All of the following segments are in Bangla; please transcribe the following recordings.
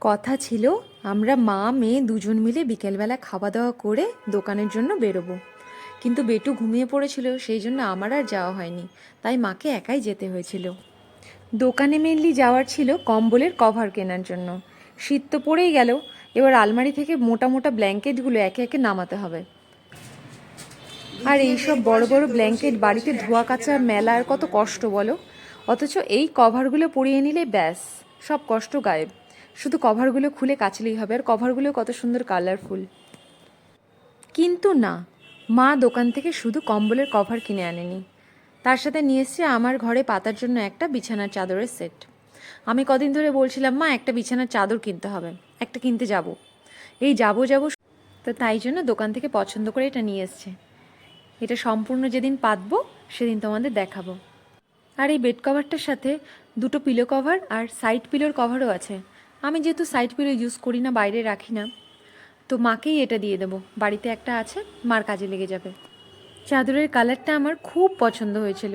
কথা ছিল, আমরা মা, মেয়ে দুজন মিলে বিকেলবেলা খাওয়া দাওয়া করে দোকানের জন্য বেরোবো। কিন্তু বেটু ঘুমিয়ে পড়েছিল, সেই জন্য আমার আর যাওয়া হয়নি। তাই মাকে একাই যেতে হয়েছিল। দোকানে মেনলি যাওয়ার ছিল কম্বলের কভার কেনার জন্য। শীত তো পড়েই গেল, এবার আলমারি থেকে মোটা মোটা ব্ল্যাঙ্কেটগুলো একে একে নামাতে হবে। আর এইসব বড় বড় ব্ল্যাঙ্কেট বাড়িতে ধোয়া কাচা মেলা আর কত কষ্ট বলো। অথচ এই কভারগুলো পরিয়ে নিলে ব্যাস, সব কষ্ট গায়েব। শুধু কভারগুলো খুলে কাচলেই হবে। আর কভারগুলো কত সুন্দর কালারফুল কিন্তু না, মা দোকান থেকে শুধু কম্বলের কভার কিনে আনেনি। তার সাথে নিয়ে এসছে আমার ঘরে পাতার জন্য একটা বিছানার চাদরের সেট আমি কদিন ধরে বলছিলাম, মা, একটা বিছানার চাদর কিনতে হবে। একটা কিনতে যাব। এই যাব যাব তো তাই জন্য দোকান থেকে পছন্দ করে এটা নিয়ে এসছে। এটা সম্পূর্ণ যেদিন পাতবো, সেদিন তোমাদের দেখাবো। আর এই বেড কভারটার সাথে দুটো পিলো কভার আর সাইড পিলোর কভারও আছে। আমি যেহেতু সাইড পিলো ইউজ করি না, বাইরে রাখি না, তো মাকেই এটা দিয়ে দেবো। বাড়িতে একটা আছে, মার কাজে লেগে যাবে। চাদরের কালারটা আমার খুব পছন্দ হয়েছিল।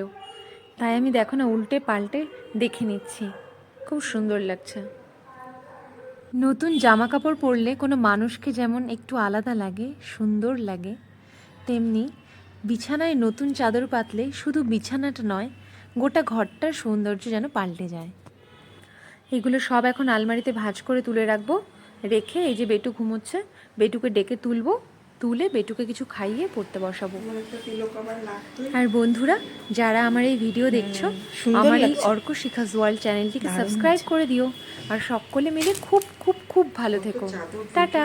তাই আমি দেখো না, উল্টে পাল্টে দেখে নিচ্ছি। খুব সুন্দর লাগছে। নতুন জামা কাপড় পরলে কোনো মানুষকে যেমন একটু আলাদা লাগে, সুন্দর লাগে, তেমনি বিছানায় নতুন চাদর পাতলে শুধু বিছানাটা নয়, গোটা ঘরটার সৌন্দর্য যেন পাল্টে যায়। এগুলো সব এখন আলমারিতে ভাঁজ করে তুলে রাখব। রেখে এই যে বেটু ঘুমোচ্ছে বেটুকে ডেকে তুলবো তুলে বেটুকে কিছু খাইয়ে পড়তে বসাবো। আর বন্ধুরা যারা আমার এই ভিডিও দেখছ আমার এই অর্ক শিখা ওয়ার্ল্ড চ্যানেলটিকে সাবস্ক্রাইব করে দিও। আর সকলে মিলে খুব খুব খুব ভালো থেকো। টাটা।